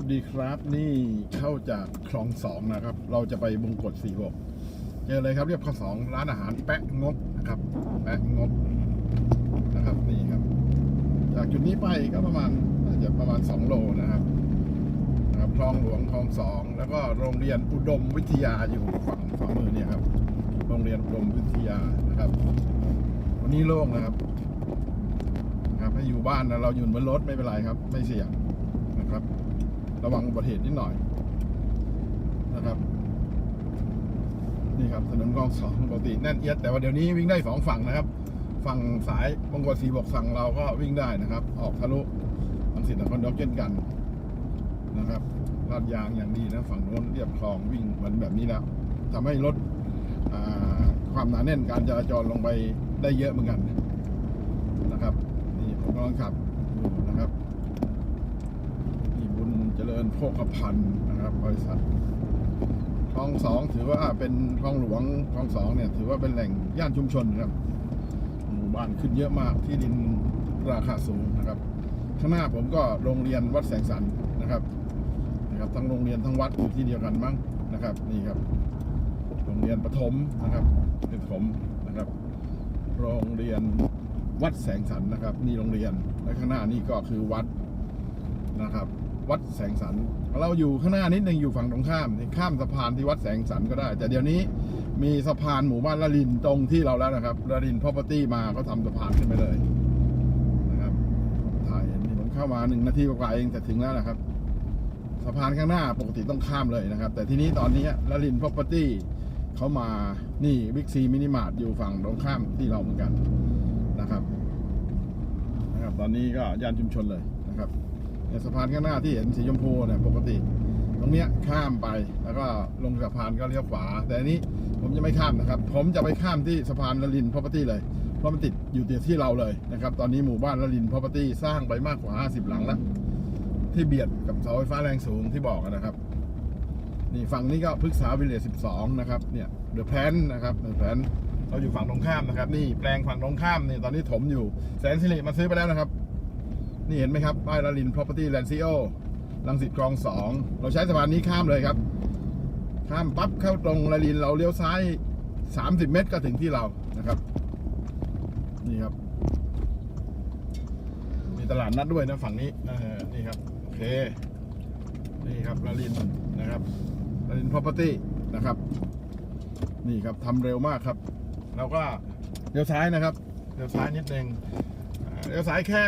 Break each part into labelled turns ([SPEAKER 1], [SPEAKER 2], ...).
[SPEAKER 1] สวัสดีครับนี่เข้าจากคลองสองนะครับ เราจะไปบงกฎสี่หกเจอเลยครับเรียบข้อสองร้านอาหารแปะงบนะครับแปะงบนะครับนี่ครับ จากจุดนี้ไปก็ประมาณน่าจะประมาณสองโลนะครับนะครับคลองหลวงคลองสองแล้วก็โรงเรียนอุดมวิทยาอยู่ฝั่งฝั่งมือเนี่ยครับ โรงเรียนอุดมวิทยานะครับ วันนี้โล่งนะครับนะครับให้อยู่บ้านนะเราอยู่บนรถไม่เป็นไรครับ ไม่เสี่ยงนะครับ ระวังอุบัติเหตุนิดหน่อยนะครับนี่ครับถนนคลองสองปกติแน่นเอียดแต่ว่าเดี๋ยวนี้วิ่งได้สองฝั่งนะครับ ฝั่งสายบงกฎสีบอกฝั่งเราก็วิ่งได้นะครับ ออกทะลุลังสิตนครนายกเช่นกันนะครับลาดยางอย่างดีนะฝั่งโน้นเรียบคลองวิ่งเหมือนแบบนี้แล้วทำให้ลดความหนาแน่นการจราจรลงไปได้เยอะเหมือนกันนะครับ นี่ผมกำลังขับ นี่บุญเจริญ โภคภัณฑ์นะครับบริษัทคลองสองถือว่าเป็นคลองหลวงคลองสองเนี่ย ถือว่าเป็นแหล่งย่านชุมชนนะครับหมู่บ้านขึ้นเยอะมากที่ดินราคาสูงนะครับ ข้างหน้าผมก็โรงเรียนวัดแสงสันนะครับนะครับทั้งโรงเรียนทั้งวัดอยู่ที่เดียวกันมั้งนะครับ นี่ครับ โรงเรียนประถมนะครับเประถมนะครับ โรงเรียนวัดแสงสันนะครับ นี่โรงเรียนและข้างหน้านี่ก็คือวัดนะครับ วัดแสงสัน เราอยู่ข้างหน้านิดนึงอยู่ฝั่งตรงข้ามนี่ข้ามสะพานที่วัดแสงสันก็ได้ แต่เดี๋ยวนี้มีสะพานหมู่บ้านละลินตรงที่เราแล้วนะครับละลิน property มาก็ทำสะพานขึ้นไปเลยนะครับถ่ายเห็นนี่ผมเข้ามาหนึ่งนาทีกว่าๆเองแต่ถึงแล้วนะครับ สะพานข้างหน้าปกติต้องข้ามเลยนะครับ แต่ทีนี้ตอนนี้ละลิน property เขามานี่บิ๊กซีมินิมาร์ทอยู่ฝั่งตรงข้ามที่เราเหมือนกันนะครับ นะครับ ตอนนี้ก็ย่านชุมชนเลยนะครับ สะพานข้างหน้าที่เห็นสีชมพูเนี่ยปกติ ตรงเนี้ยข้ามไปแล้วก็ลงสะพานก็เลี้ยวขวา แต่อันนี้ผมจะไม่ข้ามนะครับ ผมจะไปข้ามที่สะพานละลิน property เลย เพราะมันติดอยู่ติดที่เราเลยนะครับ ตอนนี้หมู่บ้านละลิน property สร้างไปมากกว่า 50 หลังแล้วที่เบียดกับเสาไฟฟ้าแรงสูงที่บอกนะครับ นี่ฝั่งนี้ก็พฤกษาวิเลจ12 นะครับเนี่ยเดอะแพนนะครับเดอะแพนเราอยู่ฝั่งตรงข้ามนะครับ นี่แปลงฝั่งตรงข้ามนี่ตอนนี้ถมอยู่แสนสิริมาซื้อไปแล้วนะครับ นี่เห็นไหมครับ ป้ายละลิน property l a n c i o ลังสิตคลองสอง เราใช้สะพานนี้ข้ามเลยครับ ข้ามปั๊บเข้าตรงละลินเราเลี้ยวซ้าย 30 เมตรก็ถึงที่เรานะครับ นี่ครับ มีตลาดนัดด้วยนะฝั่งนี้นี่ครับ โอเค นี่ครับละลินนะครับละลิน property นะครับ นี่ครับทำเร็วมากครับเราก็เลี้ยวซ้ายนะครับเลี้ยวซ้ายนิดนึง เลี้ยวซ้ายแค่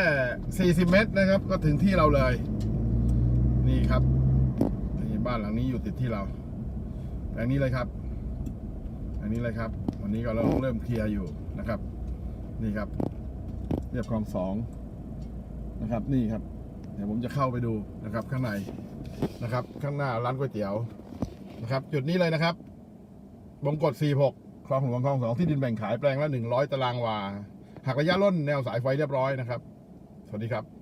[SPEAKER 1] 40 เมตรนะครับ ก็ถึงที่เราเลย นี่ครับนี่บ้านหลังนี้อยู่ติดที่เราแปลงนี้เลยครับอันนี้เลยครับ วันนี้ก็เราเริ่มเคลียร์อยู่นะครับ นี่ครับ เรียบคลองสองนะครับ นี่ครับ เดี๋ยวผมจะเข้าไปดูนะครับ ข้างในนะครับ ข้างหน้าร้านก๋วยเตี๋ยวนะครับ จุดนี้เลยนะครับบงกฎ46คลองหลวงคลองสองที่ดินแบ่งขายแปลงละ100 ตารางวา หักระยะร่นแนวสายไฟเรียบร้อยนะครับ สวัสดีครับ